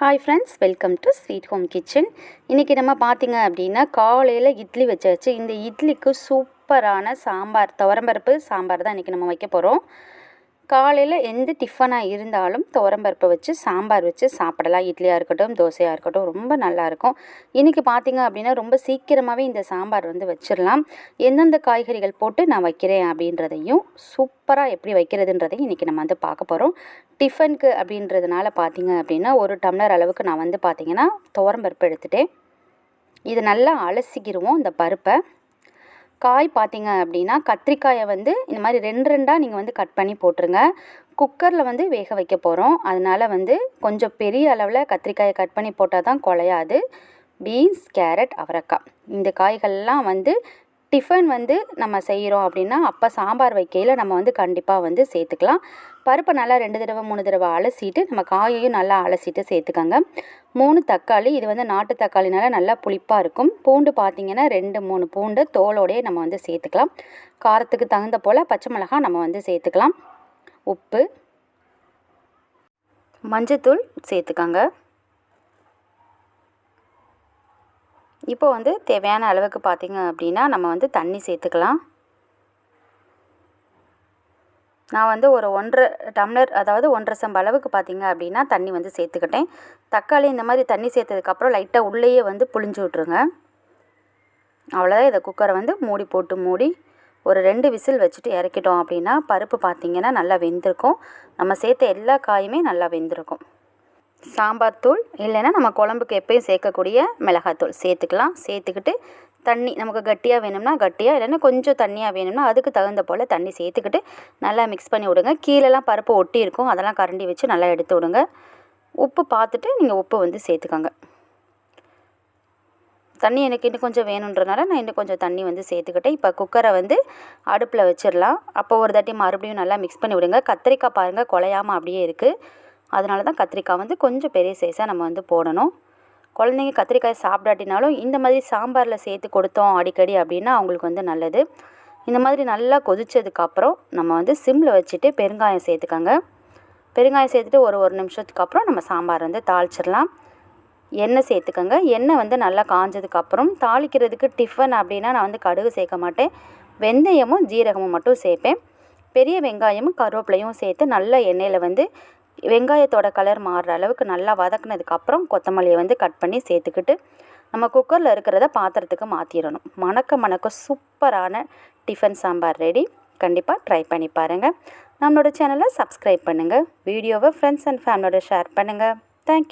Hi friends welcome to sweet home kitchen இன்றைக்கி நம்ம பார்த்திங்க அப்படின்னா காலையில் இட்லி வச்சாச்சு. இந்த இட்லிக்கு சூப்பரான சாம்பார் துவரம்பருப்பு சாம்பார் தான் இன்றைக்கி நம்ம வைக்க போகிறோம் காலையில் எந்த டிஃபனாக இருந்தாலும் துவரம்பருப்பை வச்சு சாம்பார் வச்சு சாப்பிடலாம். இட்லியாக இருக்கட்டும் தோசையாக இருக்கட்டும் ரொம்ப நல்லாயிருக்கும் இன்றைக்கி பார்த்திங்க அப்படின்னா ரொம்ப சீக்கிரமாகவே இந்த சாம்பார் வந்து வச்சிடலாம். எந்தெந்த காய்கறிகள் போட்டு நான் வைக்கிறேன் அப்படின்றதையும் சூப்பராக எப்படி வைக்கிறதுன்றதையும் இன்றைக்கி நம்ம வந்து பார்க்க போகிறோம் டிஃபனுக்கு அப்படின்றதுனால பார்த்திங்க அப்படின்னா ஒரு டம்ளர் அளவுக்கு நான் வந்து பார்த்திங்கன்னா துவரம்பருப்பு எடுத்துகிட்டேன் இது நல்லா அலசிக்கிடுவோம் இந்த பருப்பை. காய் பார்த்தீங்க அப்படின்னா கத்திரிக்காயை வந்து இந்த மாதிரி ரெண்டு ரெண்டாக நீங்கள் வந்து கட் பண்ணி போட்டுருங்க. குக்கரில் வந்து வேக வைக்க போகிறோம் அதனால் வந்து கொஞ்சம் பெரிய அளவில் கத்திரிக்காயை கட் பண்ணி போட்டால் தான் குலையாது பீன்ஸ் கேரட் அவரைக்காய். இந்த காய்கள்லாம் வந்து டிஃபன் வந்து நம்ம செய்கிறோம் அப்படின்னா அப்போ சாம்பார் வைக்கையில் நம்ம வந்து கண்டிப்பாக வந்து சேர்த்துக்கலாம். பருப்பை நல்லா ரெண்டு தடவை மூணு தடவை அலசிட்டு நம்ம காயையும் நல்லா அலசிட்டு சேர்த்துக்கோங்க. மூணு தக்காளி இது வந்து நாட்டு தக்காளினால நல்லா புளிப்பாக இருக்கும். பூண்டு பார்த்திங்கன்னா ரெண்டு மூணு பூண்டு தோலோடையே நம்ம வந்து சேர்த்துக்கலாம். காரத்துக்கு தகுந்த போல் பச்சை மிளகாய் நம்ம வந்து சேர்த்துக்கலாம். உப்பு மஞ்சத்தூள் சேர்த்துக்கோங்க. இப்போ வந்து தேவையான அளவுக்கு பார்த்திங்க அப்படின்னா நம்ம வந்து தண்ணி சேர்த்துக்கலாம். நான் வந்து ஒரு ஒன்றரை டம்ளர் அதாவது ஒன்றரை சம்ப அளவுக்கு பார்த்திங்க அப்படின்னா தண்ணி வந்து சேர்த்துக்கிட்டேன். தக்காளி இந்த மாதிரி தண்ணி சேர்த்ததுக்கப்புறம் லைட்டாக உள்ளேயே வந்து புளிஞ்சு விட்ருங்க அவ்வளோதான் இதை குக்கரை வந்து மூடி போட்டு மூடி ஒரு ரெண்டு விசில் வச்சுட்டு இறக்கிட்டோம் அப்படின்னா பருப்பு பார்த்திங்கன்னா நல்லா வெந்திருக்கும். நம்ம சேர்த்த எல்லா காயுமே நல்லா வெந்திருக்கும். சாம்பார் தூள் இல்லைன்னா நம்ம குழம்புக்கு எப்பயும் சேர்க்கக்கூடிய மிளகாத்தூள். சேர்த்துக்கலாம். சேர்த்துக்கிட்டு தண்ணி நமக்கு கட்டியாக வேணும்னா கட்டியாக இல்லைன்னா கொஞ்சம் தண்ணியாக வேணும்னா அதுக்கு தகுந்த போல் தண்ணி சேர்த்துக்கிட்டு நல்லா மிக்ஸ் பண்ணி விடுங்க. கீழெல்லாம் பருப்பு ஒட்டி இருக்கும். அதெல்லாம் கரண்டி வச்சு நல்லா எடுத்து விடுங்க. உப்பு பார்த்துட்டு நீங்கள் உப்பு வந்து சேர்த்துக்கோங்க. தண்ணி எனக்கு இன்னும் கொஞ்சம் வேணுன்றனால நான் இன்னும் கொஞ்சம் தண்ணி வந்து சேர்த்துக்கிட்டேன். இப்போ குக்கரை வந்து அடுப்பில் வச்சிடலாம். அப்போ ஒரு தாட்டி மறுபடியும் நல்லா மிக்ஸ் பண்ணி விடுங்க. கத்திரிக்காய் பாருங்கள் குலையாமல் அப்படியே இருக்குது அதனால தான் கத்திரிக்காய் வந்து கொஞ்சம் பெரிய சைஸாக நம்ம வந்து போடணும். குழந்தைங்க கத்திரிக்காய் சாப்பிடாட்டினாலும் இந்த மாதிரி சாம்பாரில் சேர்த்து கொடுத்தோம் அடிக்கடி அப்படின்னா அவங்களுக்கு வந்து நல்லது. இந்த மாதிரி நல்லா கொதித்ததுக்கப்புறம் நம்ம வந்து சிம்மில் வச்சுட்டு பெருங்காயம் சேர்த்துக்கோங்க. பெருங்காயம் சேர்த்துட்டு ஒரு ஒரு நிமிஷத்துக்கு அப்புறம் நம்ம சாம்பார் வந்து தாளிச்சிடலாம். எண்ணெய் சேர்த்துக்கோங்க. எண்ணெய் வந்து நல்லா காஞ்சதுக்கப்புறம் தாளிக்கிறதுக்கு டிஃபன் அப்படின்னா நான் வந்து கடுகு சேர்க்க மாட்டேன். வெந்தயமும் ஜீரகமும் மட்டும் சேர்ப்பேன். பெரிய வெங்காயமும் கருவேப்பிலையும் சேர்த்து நல்ல எண்ணெயில் வந்து வெங்காயத்தோட கலர் மாறுற அளவுக்கு நல்லா வதக்குனதுக்கப்புறம் கொத்தமல்லியை வந்து கட் பண்ணி சேர்த்துக்கிட்டு நம்ம குக்கரில் இருக்கிறத பாத்திரத்துக்கு மாற்றிடணும் மணக்க மணக்க சூப்பரான டிஃபன் சாம்பார் ரெடி கண்டிப்பாக ட்ரை பண்ணி பாருங்கள் நம்மளோட சேனலை சப்ஸ்கிரைப் பண்ணுங்கள் வீடியோவை ஃப்ரெண்ட்ஸ் அண்ட் ஃபேமிலியோட ஷேர் பண்ணுங்கள் தேங்க்யூ